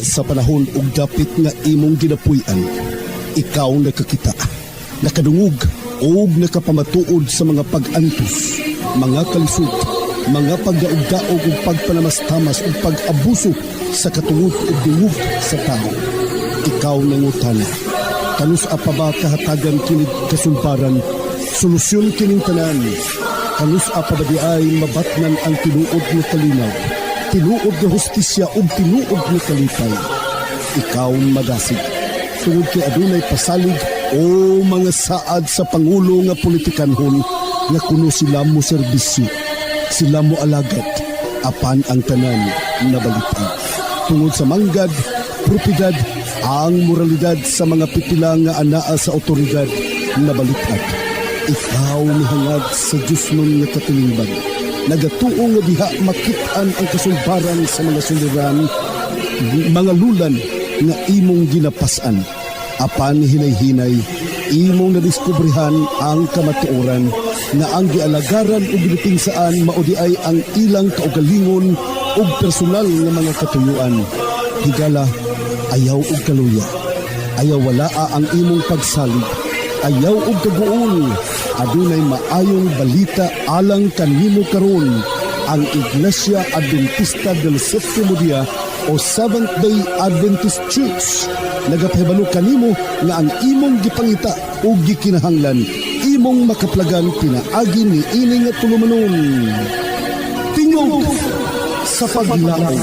sa panahon ug dapit nga imong ginapuy-an. Ikaw nakakita, nakadungog ug nakapamatuod sa mga pag-antos, mga kalisod, mga pagdaog-daog ug pagpanamastamas ug pag-abuso sa katungod ug dungog sa tao. Ikaw nangutana, kanus pa ba kahatagan kinig kasulbaran, solusyon kining tanan, kanus pa ba di ay mabatnan ang tinuod nga kalinaw, tinuod nga hustisya ug tinuod nga kalipay. Ikaw madasig, tungod kay adunay pasalig o mga saad sa pangulo nga politikanhon nga kuno sila mo serbisyo, sila mo alagad, apan ang tanan na balitag. Tungod sa manggad, propidad, ang moralidad sa mga pipila nga anaa sa otoridad na balitag. Ikaw nihangad sa Diyos nun nga katilingban. Nagatuo nga diha makitaan ang kasulbaran sa mga suliran, mga lulan nga imong ginapasan. Apan hinay-hinay, imong nadiskubrihan ang kamatuoran nga ang gialagaran o ginipinsaan maudi ay ang ilang kaugalingon o personal nga mga katuyuan. Higala, ayaw og kaluya. Ayaw walaa ang imong pagsalig. Ayaw og kaguol. Adunay maayong balita alang kanimo karon ang Iglesia Adventista del Séptimo Dia o Seventh Day Adventist Church. Nagapahibalo kanimo nga ang imong gipangita o gikinahanglan imong makaplagan pinaagi ni ining nga tulumanon. Tingog sa paglaom.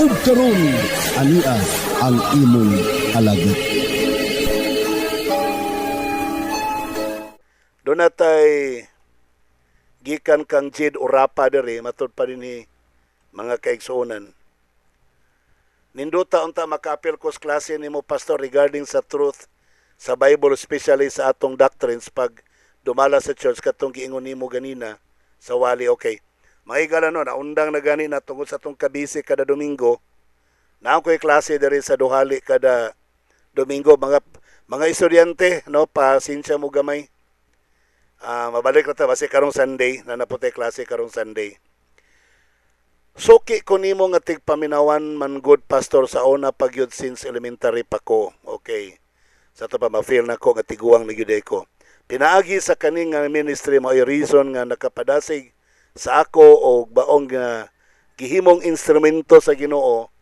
Ug karon ania ang imong alagad. Gikan kang Jid Urapa diri matud pa din ni mga kaigsuonan. Ninduta unta makaapil ko sa klase nimo pastor regarding sa truth sa Bible especially sa atong doctrines pag dumala sa church katong giingon nimo ganina sa wali okay. Mahigala no naundang na gani na tungod sa atong kabisi kada Domingo. Naang ko'y klase diri sa Duhali kada Domingo mga mga estudyante no pasensya mo gamay. Ah, mabalik na ta basi karong Sunday na naputi klase karong Sunday. Suki ko nimo nga tigpaminawan man good pastor sa una pagyud since elementary pa ko. Okay. Sa to pa ma-feel na ko nga tiguang na gyud ko. Pinaagi sa kaning ministry mo ay reason nga nakapadasig sa ako o baong nga gihimong instrumento sa Ginoo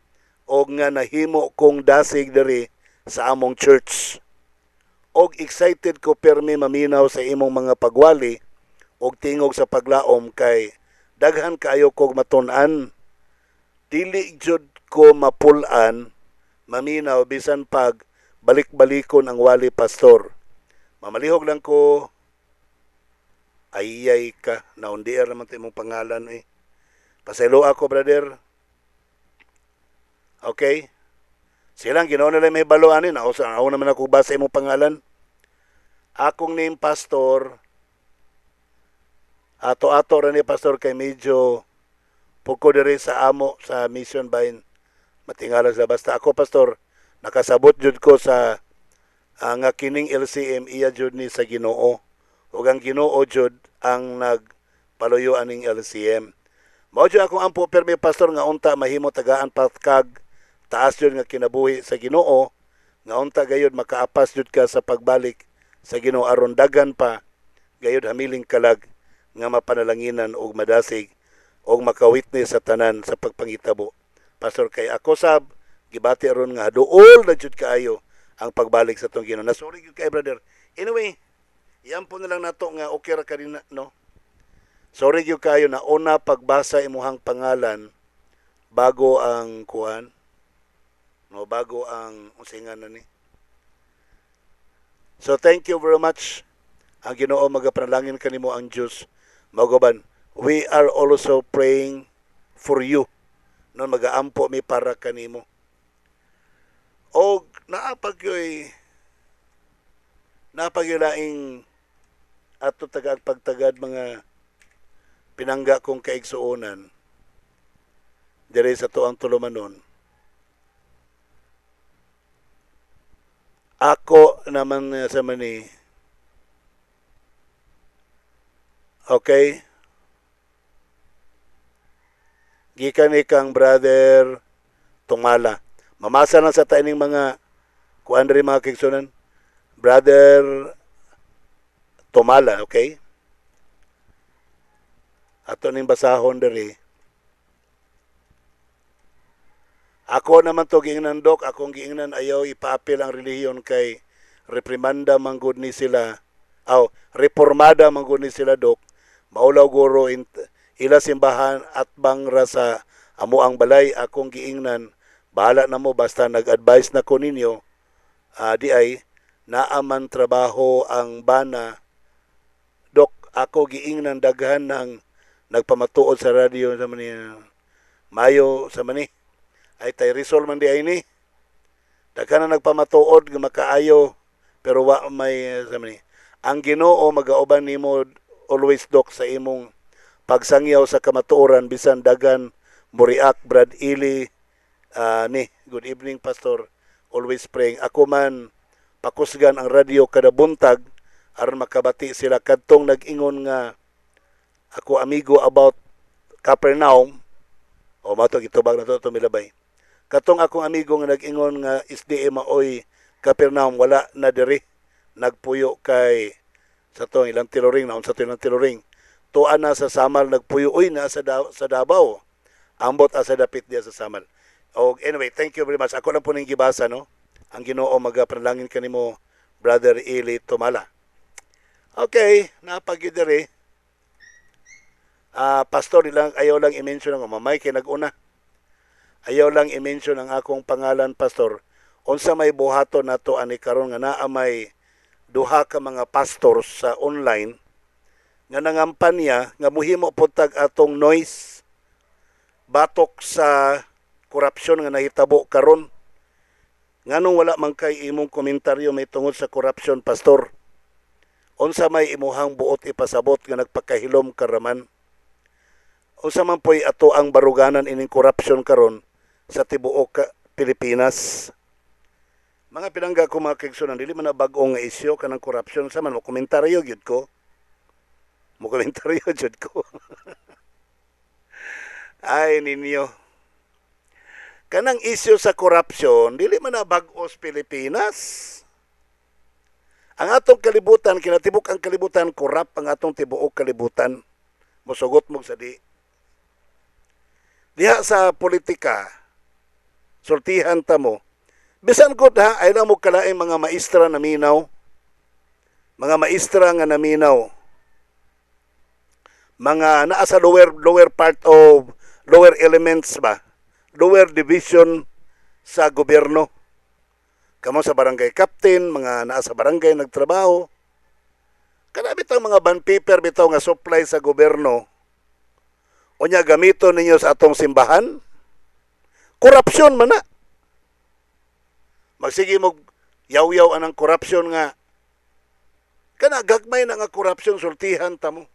o nga nahimo kong dasig diri sa among church og excited ko permi maminaw sa imong mga pagwali og tingog sa paglaom kay daghan kaayo kog matun-an. Dili jud ko mapulan maminaw bisan pag balik-balikon ang wali pastor. Mamalihog lang ko. Ayay ka naundier naman to imong pangalan eh. Pasaylo ako brother. Okay? Silang ginawa nila may baloanin ako sa ako naman ako basa imong pangalan akong name pastor ato-ato ra ni pastor kay medyo puko diri sa amo sa mission bayin matingala sa basta. Ako pastor nakasabot jud ko sa ah, nga kining LCM iya jud ni sa Ginoo. Ug ang Ginoo jud ang nagpaluyo aning LCM mao jud akong ampo permi pastor nga unta mahimo tagaan patkag taas jud nga kinabuhi sa Ginoo. Nga unta gayud makaapas jud ka sa pagbalik sa Ginoo aron dagan pa gayud hamiling kalag nga mapanalanginan og madasig og makawitness sa tanan sa pagpangitabo. Pastor kay ako sab gibati aron nga duol na jud kaayo ang pagbalik sa tong Ginoo. Nasuri gyud kay brother. Anyway, iyan po na lang nato nga okay ra kanina no. Sorry gyud kayo na una pagbasa imuhang pangalan bago ang kuan no bago ang usingan na ni. So thank you very much. Ang Ginoo magapanalangin kanimo ang Dios Magoban, we are also praying for you. No magaampo mi para kanimo. O naapag yoy naapag yoy laing ato tagad pagtagad mga pinangga kong kaigsuonan dire sa tuang tulumanon. Ako naman eh, sa mani Okay? Gikan ikang brother Tumala. Mamasa lang sa taining mga kuan diri mga kigsunan. Brother Tumala, okay? Ato ning basahon diri. Ako naman to giingnan dok, akong giingnan ayaw ipaapil ang relihiyon kay reprimanda manggod ni sila. Aw, reformada manggod ni sila dok. Maulaw guro in, ila simbahan at bangra sa amo ang balay akong giingnan. Bahala na mo basta nag-advise na ko ninyo. ah, di ay naaman trabaho ang bana. Dok, ako giingnan daghan ng nagpamatuod sa radyo sa mani Mayo sa mani ay tay Rizal man di ay ni. Daghan na nagpamatuod nga makaayo pero wa may sa mani. Ang Ginoo magauban nimo always dok sa imong pagsangyaw sa kamatuoran bisan dagan muriak Brad Ili ah, ni. Good evening pastor. Always praying. Ako man pakusgan ang radyo kada buntag aron makabati sila. Kadtong nag-ingon nga ako amigo about Capernaum. O mato gitubag na to tumilabay katong akong amigo nga nag-ingon nga SDA maoy Capernaum wala na diri. Nagpuyo kay sa to ilang tiloring naon sa to ilang tiloring. Tuan na sa Samal nagpuyo uy na sa, sa Davao. Ambot asa dapit diya sa Samal. O anyway thank you very much. Ako lang po ning gibasa no? Ang Ginoo magapanalangin kanimo brother Eli Tumala okay napagid diri. Ah, pastor ilang ayaw lang i-mention ang mamay kay naguna. Ayaw lang i-mention ang akong pangalan pastor. Unsa may buhaton nato ani karon nga naa may duha ka mga pastors sa online nga nangampanya nga muhimo pud tag atong noise batok sa korupsyon nga nahitabo karon. Nganong wala man kay imong komentaryo may tungod sa korupsyon pastor? Unsa may imuhang buot ipasabot nga nagpakahilom karaman? unsa man po'y ato ang baruganan ining korupsyon karon sa tibuok Pilipinas. Mga pinangga ko mga kigsunan, dili man na bag-o nga isyo kanang korupsyon sa man mo komentaryo gyud ko. Mo komentaryo gyud ko. Ay ninyo. Kanang isyo sa korupsyon, dili man na bag-o sa Pilipinas. Ang atong kalibutan, kinatibok ang kalibutan, korap ang atong tibuok kalibutan. Musugot mo sa di. Diha sa politika, sultihan ta mo, bisan ko ha, ay mo kalaing mga maestra na minaw, mga maestra nga naminaw, mga naa sa lower, lower part of, lower elements ba, lower division sa gobyerno. Kamo sa barangay captain, mga naa sa barangay nagtrabaho, Kana bitaw mga bond paper bitaw nga supply sa gobyerno, unya gamito ninyo sa atong simbahan, korupsyon man na. Magsige mo yaw-yaw anang korupsyon nga kana gagmay na nga korupsyon sultihan ta mo.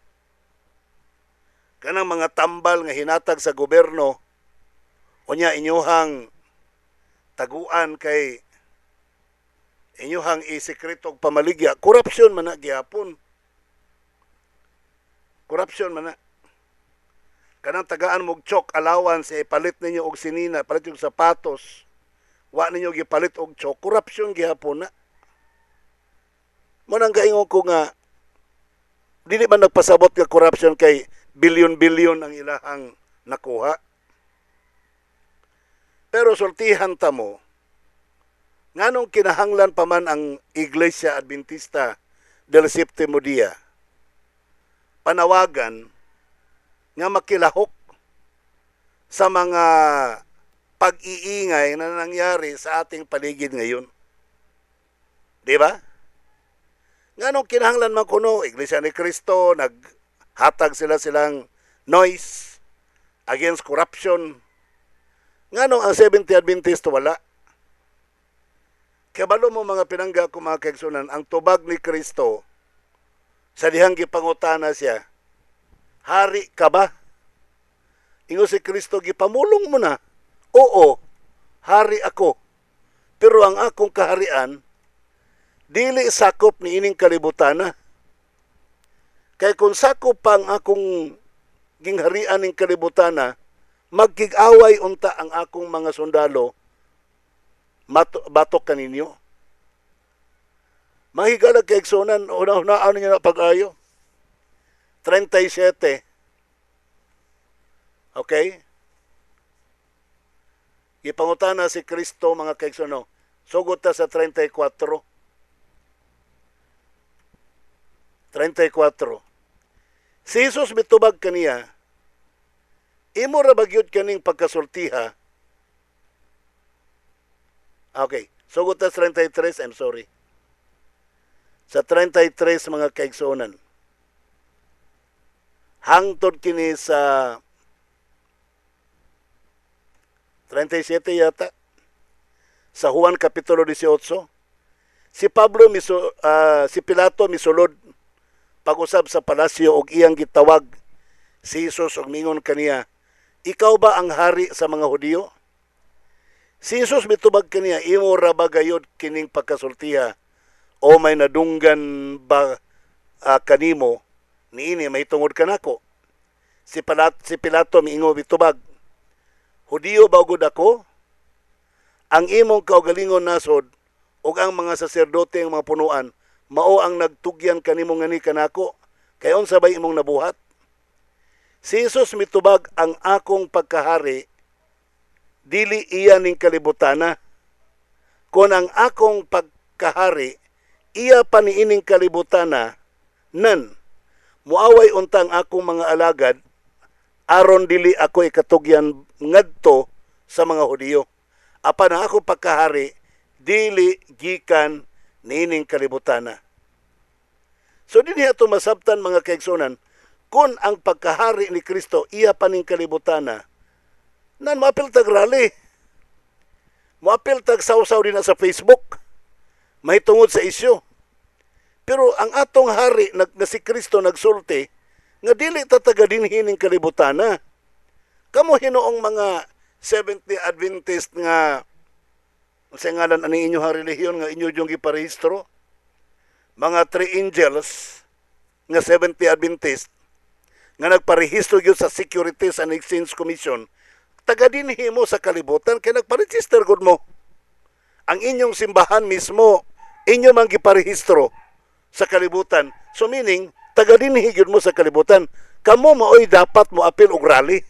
Kanang mga tambal nga hinatag sa gobyerno unya inyuhang taguan kay inyuhang isekreto og pamaligya korupsyon man na gihapon korupsyon man na kanang tagaan mog chok allowance eh, palit ninyo og sinina, palit yung sapatos. Wa ninyo gipalit og chok, korupsyon gihapon na. Mo nang gaingon ko nga dili man nagpasabot nga korupsyon kay bilyon-bilyon ang ilahang nakuha. Pero sultihan ta mo, nganong kinahanglan pa man ang Iglesia Adventista del Séptimo Dia panawagan nga makilahok sa mga pag-iingay na nangyari sa ating paligid ngayon. Di ba? Nga nung kinahanglan man kuno, Iglesia ni Cristo, naghatag sila silang noise against corruption. Nga nung ang 70 Adventist wala. Kabalo mo mga pinangga kaigsunan, ang tubag ni Kristo, sa dihang gipangutana siya, Hari ka ba? Ingo si Kristo, gipamulong mo na. Oo, hari ako. Pero ang akong kaharian, dili sakop ni ining kalibutana. Kay kung sakop pa ang akong gingharian ng kalibutana, magkig-away unta ang akong mga sundalo mato, batok kaninyo. Mahigala kay Exonan, una-unaan niya na pag-ayo. 37. Okay? Ipangutana si Kristo mga kaigsono. Sugot ta sa 34. 34. Si Jesus mitubag kaniya, imo ra bagyod kaning pagkasultiha. Okay, sugot ta sa 33, I'm sorry. Sa 33 mga kaigsonan. Hangtod kini sa 37 yata sa Juan kapitulo 18 si Pablo miso, ah, si Pilato misulod pag-usab sa palasyo og iyang gitawag si Jesus og mingon kaniya ikaw ba ang hari sa mga Hudiyo? Si Jesus mitubag kaniya imo ra ba gayod kining pagkasultiha? O may nadunggan ba ah, kanimo niini may tungod kanako si Pilato, si Pilato miingo mitubag Hudiyo ba gud ako? Ang imong kaugalingon nasod ug ang mga saserdote ang mga punuan mao ang nagtugyan kanimo ngani kanako kay unsa bay imong nabuhat? Si Jesus mitubag ang akong pagkahari dili iya ning kalibutana. Kung ang akong pagkahari iya pa niining kalibutana nan muaway untang akong mga alagad aron dili ako ikatugyan ngadto sa mga Hudiyo. Apan ang ako pagkahari dili gikan nining kalibutana. So dinhi ato masabtan mga kaigsonan kung ang pagkahari ni Kristo iya pa ning kalibutana nan maapil tag rally. Maapil tag sausaw din sa Facebook. May tungod sa isyo. Pero ang atong hari nag, na si Kristo nagsulti nga dili ta taga dinhi ning kalibutana. Kamo hinoong mga 70 Adventist nga sa ngalan ani inyo nga relihiyon nga inyo yung giparehistro mga three angels nga 70 Adventist nga nagparehistro gyud sa Securities and Exchange Commission taga dinhi mo sa kalibutan kay nagparegister gud mo ang inyong simbahan mismo inyo man giparehistro sa kalibutan so meaning taga dinhi gyud mo sa kalibutan kamo maoy dapat mo apil og rally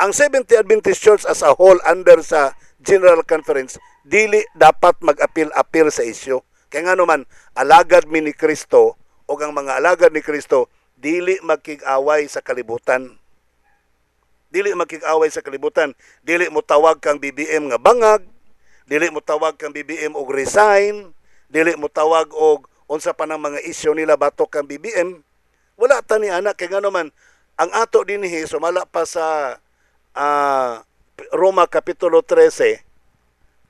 ang 70 Adventist Church as a whole under sa General Conference dili dapat mag-apil-apil sa isyo. Kaya nga naman, alagad mi ni Kristo o ang mga alagad ni Kristo dili magkig-away sa kalibutan. Dili magkig-away sa kalibutan. Dili mo tawag kang BBM nga bangag, dili mo tawag kang BBM og resign, dili mo tawag og unsa pa ng mga isyo nila batok kang BBM. Wala ta ni anak kay nga naman ang ato dinhi sumala pa sa ah, Roma Kapitulo 13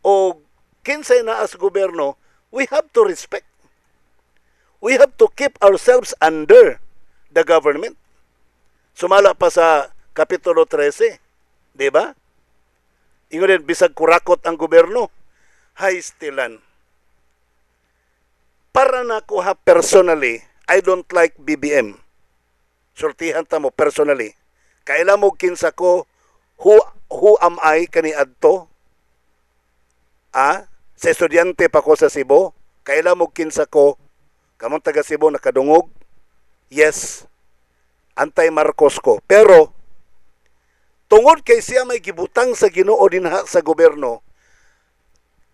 o kinsay na as gobyerno, we have to respect. We have to keep ourselves under the government. Sumala pa sa Kapitulo 13, di ba? Ingon bisag kurakot ang gobyerno, hay stilan. Para na ko ha personally, I don't like BBM. Sultihan ta mo personally. Kaila mo kinsa ko who who am I kani adto? Ah, sa estudyante pa ko sa Cebu, kaila mo kinsa ko kamong taga Cebu nakadungog? Yes. Antay Marcos ko. Pero tungod kay siya may gibutang sa Ginoo dinha sa gobyerno,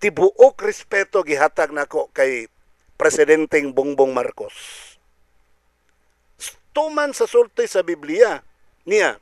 tibuok respeto gihatag nako kay presidenteng Bongbong Marcos. Tuman sa sulti sa Biblia niya,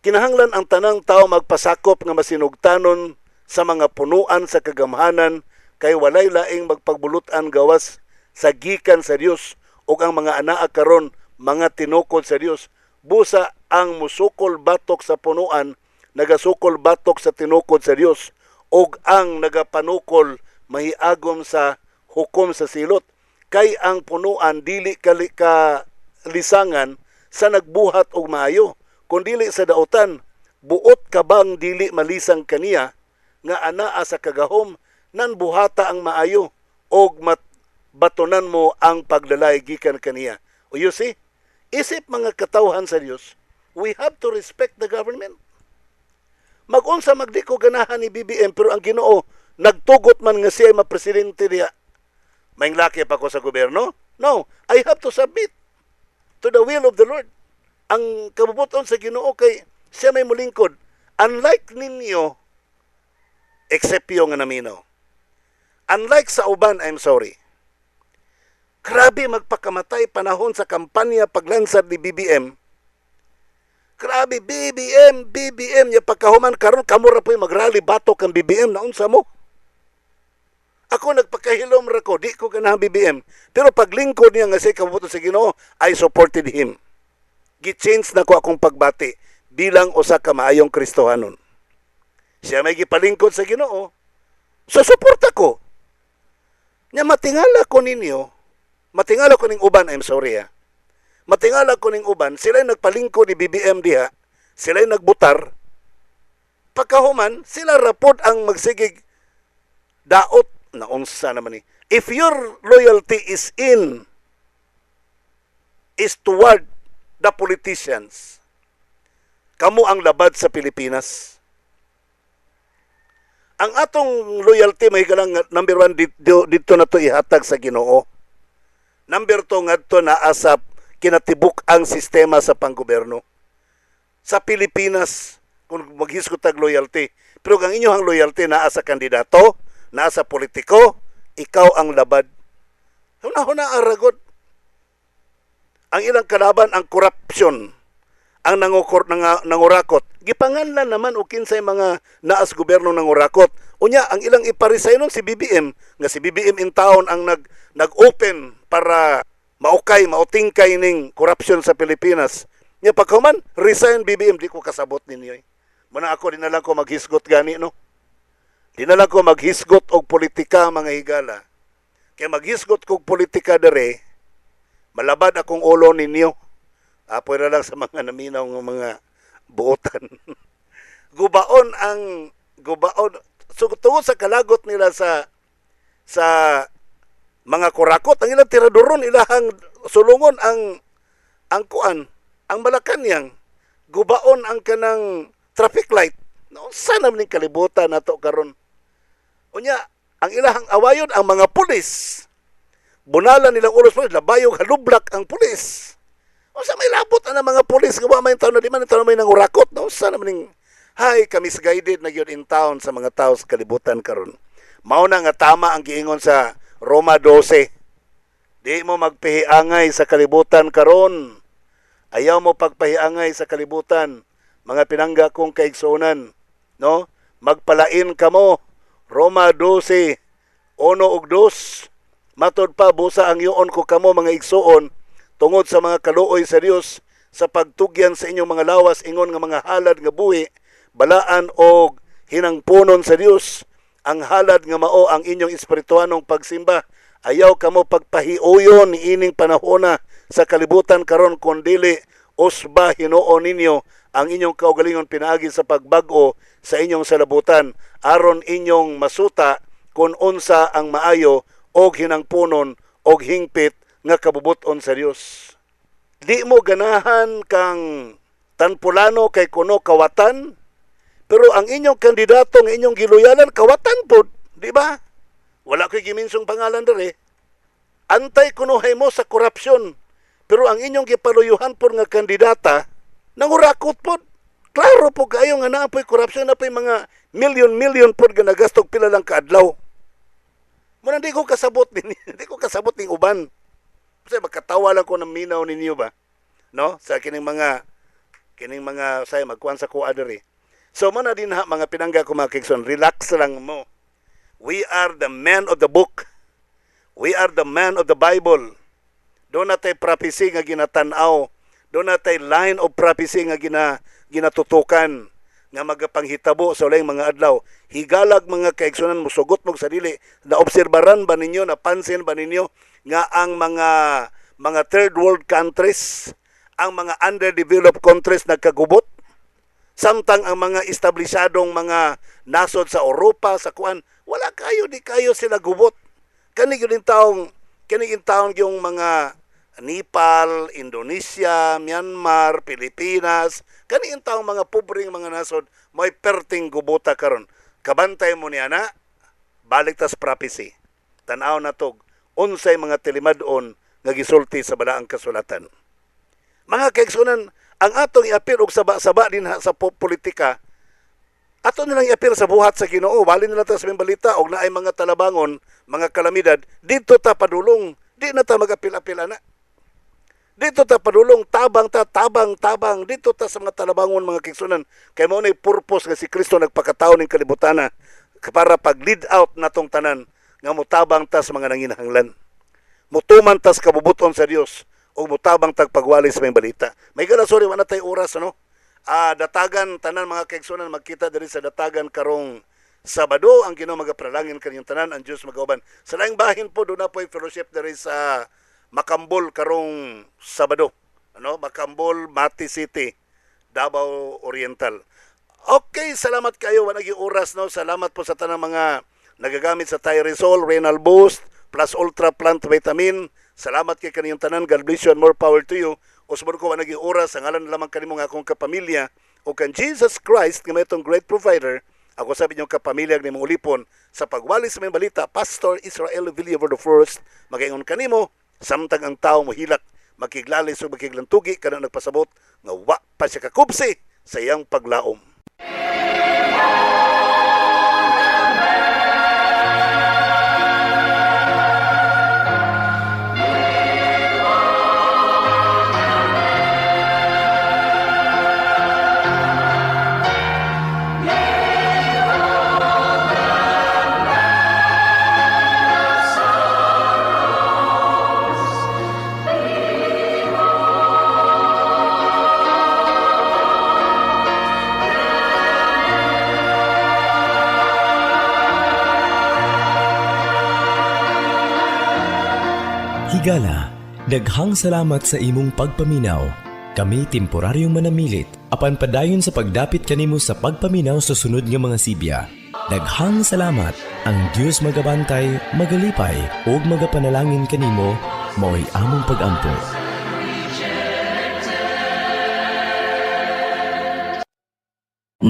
Kinahanglan ang tanang tao magpasakop nga masinugtanon sa mga punuan sa kagamhanan kay walay laing magpagbulutan gawas sa gikan sa Dios ug ang mga anaa karon mga tinukod sa Dios busa ang musukol batok sa punuan nagasukol batok sa tinukod sa Dios ug ang nagapanukol mahiagom sa hukom sa silot kay ang punuan dili kali ka lisangan sa nagbuhat og maayo kung dili sa dautan, buot ka bang dili malisang kaniya nga anaa sa kagahom nan buhata ang maayo og mat batonan mo ang paglalay gikan kaniya. O you see, isip mga katawhan sa Dios, we have to respect the government. Mag-unsa magdi ko ganahan ni BBM pero ang Ginoo nagtugot man nga siya ma-presidente diha. May laki pa ko sa gobyerno? No, I have to submit to the will of the Lord. Ang kabubuton sa Ginoo kay siya may mulingkod. Unlike ninyo, except yung naminaw. Unlike sa uban, I'm sorry. Grabe magpakamatay panahon sa kampanya paglansad ni BBM. Grabe, BBM, BBM, niya pagkahuman karon kamura po magrally bato kang BBM na unsa mo. Ako nagpakahilom ra ko, di ko ganahan BBM. Pero paglingkod niya nga si kabuto sa Ginoo, I supported him. Gi-change na ko akong pagbati bilang usa ka maayong Kristohanon. Siya may gipalingkod sa Ginoo. So suporta ko. Nya matingala ko ninyo, matingala ko ning uban, I'm sorry ah. Matingala ko ning uban, sila nagpalingkod ni BBM diha, sila nagbutar. Pagkahuman, sila rapod ang magsigig daot na unsa naman ni. If your loyalty is in is toward the politicians, kamo ang labad sa Pilipinas. Ang atong loyalty may galang number one dito, dito na to ihatag sa Ginoo. Number two ngadto na asap kinatibuk ang sistema sa panggobyerno. Sa Pilipinas kung maghisgot tag loyalty, pero ang inyong loyalty naa sa kandidato, naa sa politiko, ikaw ang labad. Huna-huna aragot. Ang ilang kalaban ang corruption ang nangukor nang, nangurakot. Gipanganlan naman o kinsay mga naas gobyerno nangurakot. Unya ang ilang iparisay nun si BBM nga si BBM in town ang nag nag-open para maukay mautingkay ning corruption sa Pilipinas. Nya pagkaman resign BBM di ko kasabot ninyo. Eh. Muna ako dinala ko maghisgot gani no. Dinala ko maghisgot og politika mga higala. Kay maghisgot kog politika dere malabad akong ulo ninyo. Apoy na lang sa mga naminaw ng mga buotan. gubaon ang gubaon so tungod sa kalagot nila sa sa mga kurakot ang ilang tiradoron ilahang sulungon ang ang kuan ang Malacanang gubaon ang kanang traffic light sana man ning kalibutan nato karon. Unya ang ilahang awayon ang mga pulis. Bunalan nilang ulos pulis labayog halublak ang pulis. O sa may labot ang mga pulis nga wa may taon na di man taon may nangurakot no? Sa naman ning hay kami misguided na gyud in town sa mga tao sa kalibutan karon. Mao na nga tama ang giingon sa Roma 12 di mo magpahiangay sa kalibutan karon. Ayaw mo pagpahiangay sa kalibutan mga pinangga kong kaigsunan no? Magpalain kamo Roma 12 uno ug dos. Matod pa busa ang yuon ko kamo mga igsuon tungod sa mga kaluoy sa Dios sa pagtugyan sa inyong mga lawas ingon nga mga halad nga buhi balaan og hinangpunon sa Dios. Ang halad nga mao ang inyong espirituanong pagsimba. Ayaw kamo pagpahiuyon ni ining panahona sa kalibutan karon kun dili usba Hinoo ninyo ang inyong kaugalingon pinaagi sa pagbag-o sa inyong salabutan aron inyong masuta kung unsa ang maayo og hinangpunon og hingpit nga kabubuton sa Dios. Di mo ganahan kang tanpulano kay kuno kawatan, pero ang inyong kandidato nga inyong giloyalan kawatan pod, di ba? Wala ko'y giminsong pangalan dere. Antay kunuhay mo sa korupsyon, pero ang inyong gipaluyuhan pod nga kandidata nangurakot pod. Klaro po kayo nga naapoy korupsyon na po'y mga milyon-milyon pod nga nagastog pila lang kaadlaw. Muna di ko kasabot din, di ko kasabot ning uban. Kasi magkatawa lang ko ng minaw ninyo ba? No? Sa kining mga kining mga say magkuan sa kuha. So mo na din ha mga pinangga ko mga kigson, relax lang mo. We are the men of the book. We are the man of the Bible. Doon natay prophecy nga ginatanaw. Doon natay line of prophecy nga gina, ginatutukan nga magapanghitabo sa ulang mga adlaw. Higalag mga kaigsunan musugot mo sa dili. Naobserbaran ba ninyo, napansin ba ninyo nga ang mga mga third world countries, ang mga underdeveloped countries nagkagubot? Samtang ang mga establisyadong mga nasod sa Europa, sa kuan, wala kayo, di kayo sila gubot. Kani yun yung taong, kani yung taong yung mga Nepal, Indonesia, Myanmar, Pilipinas, kani taong mga pobreng mga nasod may perting gubuta karon. Kabantay mo niya na, balik tas prophecy. Tanaw na tog, unsay mga tilimadon nga gisulti sa balaang kasulatan. Mga kaigsunan, ang atong iapil og saba-saba din ha sa po- politika, ato nilang iapil sa buhat sa Ginoo, bali nila ta sa mga balita og naay mga talabangon, mga kalamidad, dito ta padulong, di na ta magapil-apil ana. Dito ta padulong tabang ta tabang tabang dito ta sa mga talabangon mga kigsunan kay mao nay purpose nga si Kristo nagpakatawo ning kalibutan para pag lead out natong tanan nga motabang ta sa mga nanginahanglan. Mutuman tas kabubuton sa Dios o mutabang tag pagwali sa mga balita. May gala sorry wala tay oras ano. Ah datagan tanan mga kaigsunan magkita diri sa datagan karong Sabado ang Ginoo magapralangin kanyang tanan ang Dios magauban. Sa laing bahin po do na po fellowship diri sa Makambol karong Sabado. Ano? Makambol, Mati City, Davao Oriental. Okay, salamat kayo. Wala naging oras, no? Salamat po sa tanang mga nagagamit sa Tyresol, Renal Boost, plus Ultra Plant Vitamin. Salamat kay kaniyong tanan. God bless you and more power to you. Sumod ko, wala naging oras. Ang alam lamang kanimo nga akong kapamilya. O kan Jesus Christ, nga may itong great provider. Ako sabi niyong kapamilya ni mong ulipon sa pagwali sa mga balita, Pastor Israel Villaver the First, magayon kanimo, samtang ang tao mo hilak, makiglalis o makiglantugi, kana nagpasabot, nga wa pa siya kakupsi sa iyang paglaom. Higala, daghang salamat sa imong pagpaminaw. Kami temporaryong manamilit apan padayon sa pagdapit kanimo sa pagpaminaw sa sunod nga mga sibya. Daghang salamat. Ang Dios magabantay, magalipay ug magapanalangin kanimo mao'y among pagampo.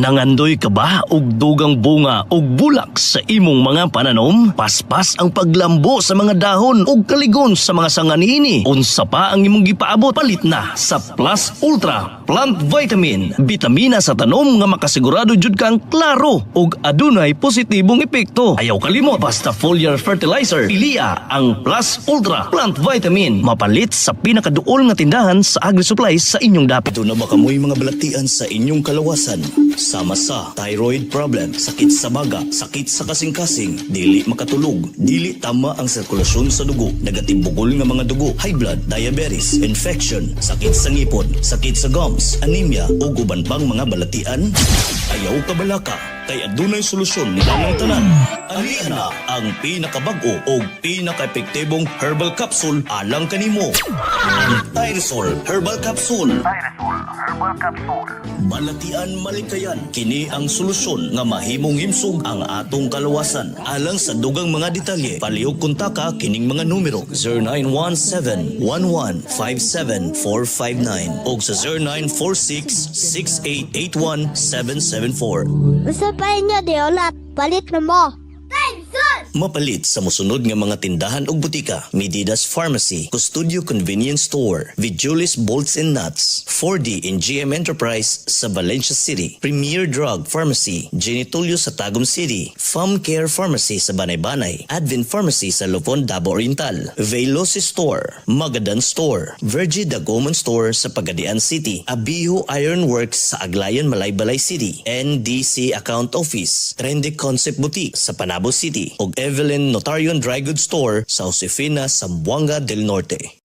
Nangandoy ka ba og dugang bunga og bulak sa imong mga pananom? Paspas ang paglambo sa mga dahon ug kaligon sa mga sanganini. Unsa pa ang imong gipaabot? Palit na sa Plus Ultra Plant Vitamin. Bitamina sa tanom nga makasigurado jud kang klaro ug adunay positibong epekto. Ayaw kalimot basta foliar fertilizer. Pilia ang Plus Ultra Plant Vitamin. Mapalit sa pinakaduol nga tindahan sa agri-supplies sa inyong dapit. Ito na ba kamoy mga balatian sa inyong kalawasan? Sama sa thyroid problem, sakit sa baga, sakit sa kasing-kasing, dili makatulog, dili tama ang sirkulasyon sa dugo, nagatibukol nga mga dugo, high blood, diabetes, infection, sakit sa ngipon, sakit sa gums, anemia o guban pang mga balatian? Ayaw ka balaka, kay adunay solusyon nila ng tanan. Ali na ang pinakabag-o o pinaka-epektibong herbal capsule alang kanimo. Ang Tyresol Herbal Capsule. Balatian malikayan kini ang solusyon nga mahimong himsog ang atong kalawasan alang sa dugang mga detalye palihog kontaka kining mga numero 0917-1157-459 o sa 0946-6881-774 Usa pa inyo di ulat, palit na mo. Mapalit sa musunod nga mga tindahan ug butika, Medidas Pharmacy, Custodio Convenience Store, Vigilis Bolts and Nuts, 4D and GM Enterprise sa Valencia City, Premier Drug Pharmacy, Genitolio sa Tagum City, Farm Care Pharmacy sa Banay-Banay, Advent Pharmacy sa Lupon, Davao Oriental, Veloci Store, Magadan Store, Virgie Dagoman Store sa Pagadian City, Abiho Iron Works sa Aglayan, Malaybalay City, NDC Account Office, Trendy Concept Boutique sa Panabo City, ug Evelyn Notarion Dry Goods Store sa Josefina, Zamboanga del Norte.